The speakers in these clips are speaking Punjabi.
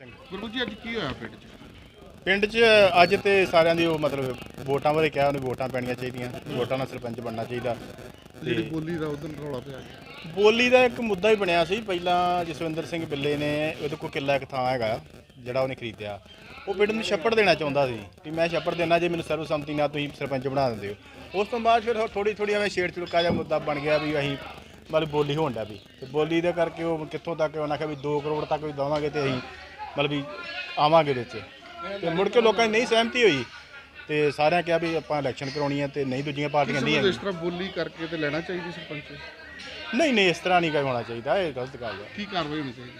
ਗੁਰੂ ਜੀ ਅੱਜ ਕੀ ਹੋਇਆ ਪਿੰਡ 'ਚ? ਪਿੰਡ 'ਚ ਅੱਜ ਤੇ ਸਾਰਿਆਂ ਦੀ ਉਹ ਮਤਲਬ ਵੋਟਾਂ ਬਾਰੇ ਕਿਹਾ ਉਹਨੇ ਵੋਟਾਂ ਪੈਣੀਆਂ ਚਾਹੀਦੀਆਂ ਵੋਟਾਂ ਨਾਲ ਸਰਪੰਚ ਬਣਨਾ ਚਾਹੀਦਾ। ਜਿਹੜੀ ਬੋਲੀ ਦਾ ਉਦੋਂ ਰੌਲਾ ਪਿਆ ਬੋਲੀ ਦਾ ਇੱਕ ਮੁੱਦਾ ਹੀ ਬਣਿਆ ਸੀ ਪਹਿਲਾਂ ਜਸਵਿੰਦਰ ਸਿੰਘ ਬਿੱਲੇ ਨੇ ਉਹਦੇ ਕੋਲ ਕਿੱਲਾ ਇੱਕ ਥਾਂ ਹੈਗਾ ਜਿਹੜਾ ਉਹਨੇ ਖਰੀਦਿਆ। ਉਹ ਪਿੰਡ ਨੂੰ ਛੱਪੜ ਦੇਣਾ ਚਾਹੁੰਦਾ ਸੀ ਕਿ ਮੈਂ ਛੱਪੜ ਦੇਣਾ ਜੇ ਮੈਨੂੰ ਸਰਵਸੰਮਤੀ ਨਾਲ ਤੁਸੀਂ ਸਰਪੰਚ ਬਣਾ ਦਿੰਦੇ ਹੋ। ਉਸ ਤੋਂ ਬਾਅਦ ਫਿਰ ਥੋੜੀ ਥੋੜੀ ਐਵੇਂ ਛੇੜ ਛੁੜਕਾ ਜਿਹਾ ਮੁੱਦਾ ਬਣ ਗਿਆ ਵੀ ਅਸੀਂ ਮਤਲਬ ਬੋਲੀ ਹੋਣ ਡਿਆ ਵੀ। ਤੇ ਬੋਲੀ ਦੇ ਕਰਕੇ ਉਹ ਕਿੱਥੋਂ ਤੱਕ ਉਹਨਾਂ ਕਿਹਾ ਵੀ 2 ਕਰੋੜ ਤੱਕ ਵੀ ਦੇਵਾਂਗੇ ਤੇ ਅਸੀਂ ਮਤਲਬ ਵੀ ਆਵਾਂਗੇ ਵਿੱਚ। ਤੇ ਮੁੜ ਕੇ ਲੋਕਾਂ ਦੀ ਨਹੀਂ ਸਹਿਮਤੀ ਹੋਈ। ਤੇ ਸਾਰਿਆਂ ਕਿਹਾ ਵੀ ਆਪਾਂ ਇਲੈਕਸ਼ਨ ਕਰਾਉਣੀ ਹੈ ਤੇ ਨਹੀਂ ਦੂਜੀਆਂ ਪਾਰਟੀਆਂ ਨਹੀਂ ਇਸ ਤਰ੍ਹਾਂ ਬੋਲੀ ਕਰਕੇ ਤੇ ਲੈਣਾ ਚਾਹੀਦੀ ਸਰਪੰਚ। ਨਹੀਂ ਨਹੀਂ ਇਸ ਤਰ੍ਹਾਂ ਨਹੀਂ ਕੋਈ ਹੋਣਾ ਚਾਹੀਦਾ ਇਹ ਗਲਤ ਗੱਲ ਹੈ ਕੀ ਕਾਰਵਾਈ ਹੋਣੀ ਚਾਹੀਦੀ?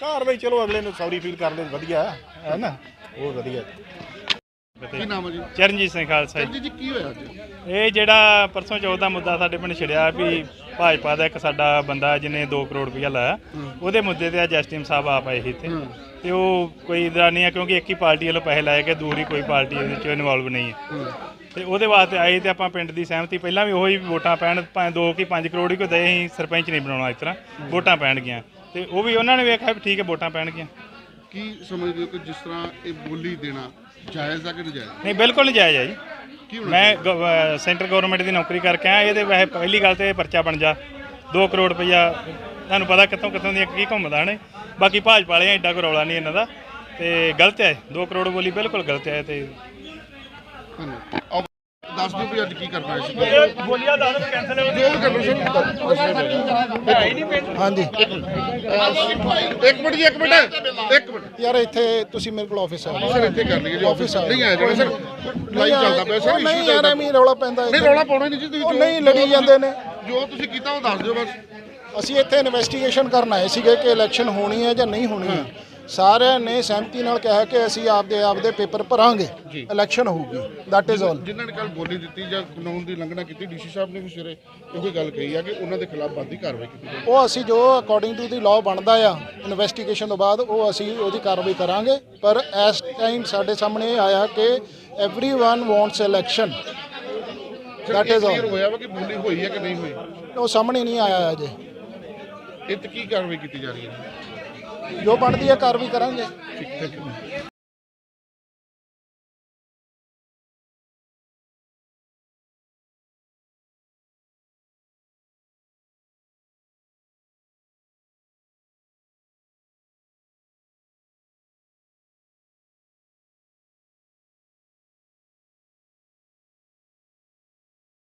ਕਾਰਵਾਈ ਚਲੋ ਅਗਲੇ ਨੂੰ ਸੌਰੀ ਫੀਲ ਕਰ ਲੈ ਵਧੀਆ ਹੈ ਨਾ? ਉਹ ਵਧੀਆ। ਕੀ ਨਾਮ ਹੈ ਜੀ? ਚਰਨਜੀਤ ਸਿੰਘ ਖਾਲਸਾ ਜੀ। ਜੀ ਕੀ ਹੋਇਆ ਅੱਜ? ਇਹ ਜਿਹੜਾ ਪਰਸੋਂ ਚੌਥ ਦਾ ਮੁੱਦਾ ਸਾਡੇ ਪਿੰਡ ਛਿੜਿਆ ਵੀ ਭਾਜਪਾ ਦਾ ਇੱਕ ਸਾਡਾ ਬੰਦਾ ਜਿਹਨੇ 2 ਕਰੋੜ ਰੁਪਇਆ ਲਾਇਆ ਉਹਦੇ ਮੁੱਦੇ ਤੇ ਅੱਜ ਐਸਟੀਐਮ ਸਾਹਿਬ ਆਪ ਆਏ ਸੀ ਇੱਥੇ। ਤੇ ਉਹ ਕੋਈ ਇਦਾਂ ਨਹੀਂ ਆ ਕਿਉਂਕਿ ਇੱਕ ਹੀ ਪਾਰਟੀ ਵੱਲੋਂ ਪੈਸੇ ਲਾਏ ਗਏ ਦੂਰੀ ਕੋਈ ਪਾਰਟੀ ਇਹਦੇ ਵਿੱਚ ਇਨਵੋਲਵ ਨਹੀਂ ਹੈ। ਤੇ ਉਹਦੇ ਵਾਸਤੇ ਆਏ ਤੇ ਆਪਾਂ ਪਿੰਡ ਦੀ ਸਹਿਮਤੀ ਪਹਿਲਾਂ ਵੀ ਉਹੀ ਵੋਟਾਂ ਪੈਣ ਭਾਵੇਂ 2 ਕੀ 5 ਕਰੋੜ ਹੀ ਕੋਈ ਦੇ ਅਸੀਂ ਸਰਪੰਚ ਨਹੀਂ ਬਣਾਉਣਾ ਇਸ ਤਰ੍ਹਾਂ ਵੋਟਾਂ ਪੈਣਗੀਆਂ ਤੇ ਉਹ ਵੀ ਉਹਨਾਂ ਨੇ ਵੇਖਿਆ ਵੀ ਠੀਕ ਹੈ ਵੋਟਾਂ ਪੈਣਗੀਆਂ। ਕੀ ਸਮਝਦੇ ਹੋ ਕਿ ਜਿਸ ਤਰ੍ਹਾਂ ਇਹ ਬੋਲੀ ਦੇਣਾ ਜਾਇਜ਼ ਆ ਕਿ ਨਜਾਇਜ਼? ਨਹੀਂ ਬਿਲਕੁਲ ਹੈ ਜੀ। ਕੀ ਹੋਣਾ ਮੈਂ ਗਵ- ਅਹ ਸੈਂਟਰ ਗਵਰਨਮੈਂਟ ਦੀ ਨੌਕਰੀ ਕਰਕੇ ਆਇਆ ਇਹਦੇ ਵੈਸੇ ਪਹਿਲੀ ਗੱਲ ਤੇ ਇਹ ਪਰਚਾ ਬਣ ਜਾ। 2 ਕਰੋੜ ਰੁਪਈਆ ਤੁਹਾਨੂੰ ਪਤਾ ਕਿੱਥੋਂ ਕਿੱਥੋਂ ਦੀਆਂ ਕੀ ਘੁੰਮਦਾ ਨੇ ਬਾਕੀ ਭਾਜਪਾ ਵਾਲਿਆਂ ਐਡਾ ਕੋਈ ਰੌਲਾ ਨਹੀਂ ਇਹਨਾਂ ਦਾ। ਤੇ ਗਲਤ ਹੈ 2 ਕਰੋੜ ਬੋਲੀ ਬਿਲਕੁਲ ਗਲਤ ਹੈ ਤੇ ਧੰਨਵਾਦ। ਆਓ, ਦੱਸ ਦਿਓ ਵੀ ਅੱਜ ਕੀ ਕਰਨਾ ਹੈ। ਬੋਲੀਆ ਦੱਸ ਕੈਂਸਲ ਜੋ ਵੀ ਕਰਨਾ ਸਰ ਹਾਂਜੀ। ਇੱਕ ਮਿੰਟ ਜੀ ਇੱਕ ਮਿੰਟ। ਇੱਕ ਮਿੰਟ। ਯਾਰ ਇੱਥੇ ਤੁਸੀਂ ਮੇਰੇ ਕੋਲ ਆਫਿਸ ਆ। ਸਰ ਇੱਥੇ ਕਰ ਲਈਏ ਜੀ ਆਫਿਸ ਨਹੀਂ ਆਇਆ ਜਿਹੜਾ ਸਰ ਲਾਈਵ ਚੱਲਦਾ ਪਿਆ। ਸਰ ਨਹੀਂ ਇਸ਼ੂ ਯਾਰ ਐਵੇਂ ਰੌਲਾ ਪੈਂਦਾ ਨਹੀਂ। ਰੌਲਾ ਪਾਉਣਾ ਨਹੀਂ ਜੀ ਤੁਸੀਂ। ਨਹੀਂ ਲੜੀ ਜਾਂਦੇ ਨੇ। ਜੋ ਤੁਸੀਂ ਕੀਤਾ ਉਹ ਦੱਸ ਦਿਓ ਬਸ। ਅਸੀਂ ਇੱਥੇ ਇਨਵੈਸਟੀਗੇਸ਼ਨ ਕਰਨ ਆਏ ਸੀਗੇ ਕਿ ਇਲੈਕਸ਼ਨ ਹੋਣੀ ਹੈ ਜਾਂ ਨਹੀਂ ਹੋਣੀ ਹੈ। ਸਾਰਿਆਂ ਨੇ ਸਹਿਮਤੀ ਨਾਲ ਕਿਹਾ ਕਿ ਅਸੀਂ ਆਪਦੇ ਆਪਦੇ ਪੇਪਰ ਭਰਾਂਗੇ ਇਲੈਕਸ਼ਨ ਹੋਊਗੀ ਦੈਟ ਇਜ਼ ਆਲ ਜਿਨ੍ਹਾਂ ਨੇ ਕੱਲ ਬੋਲੀ ਦਿੱਤੀ ਜਾਂ ਕਾਨੂੰਨ ਦੀ ਉਲੰਘਣਾ ਕੀਤੀ ਡੀਸੀ ਸਾਹਿਬ ਨੇ ਵੀ ਸਵੇਰੇ ਇਹੋ ਗੱਲ ਕਹੀ ਆ ਕਿ ਉਹਨਾਂ ਦੇ ਖਿਲਾਫ ਬੰਦੀ ਕਾਰਵਾਈ ਕੀਤੀ ਜਾਵੇ ਉਹ ਅਸੀਂ ਜੋ ਅਕੋਰਡਿੰਗ ਟੂ ਦੀ ਲਾਅ ਬਣਦਾ ਆ ਇਨਵੈਸਟੀਗੇਸ਼ਨ ਤੋਂ ਬਾਅਦ ਉਹ ਅਸੀਂ ਉਹਦੀ ਕਾਰਵਾਈ ਕਰਾਂਗੇ ਪਰ ਇਸ ਟਾਈਮ ਸਾਡੇ ਸਾਹਮਣੇ ਇਹ ਆਇਆ ਕਿ everyone wants election that is clear all ਹੋਇਆ ਵਾ ਕਿ ਬੋਲੀ ਹੋਈ ਹੈ ਕਿ ਨਹੀਂ ਹੋਈ ਉਹ ਸਾਹਮਣੇ ਨਹੀਂ ਆਇਆ ਅਜੇ ਇਹ ਤੇ ਕੀ ਕਾਰਵਾਈ ਕੀਤੀ ਜਾ ਰਹੀ ਹੈ ਜੋ ਬਣਦੀ ਹੈ ਕਾਰਵਾਈ ਕਰਾਂਗੇ।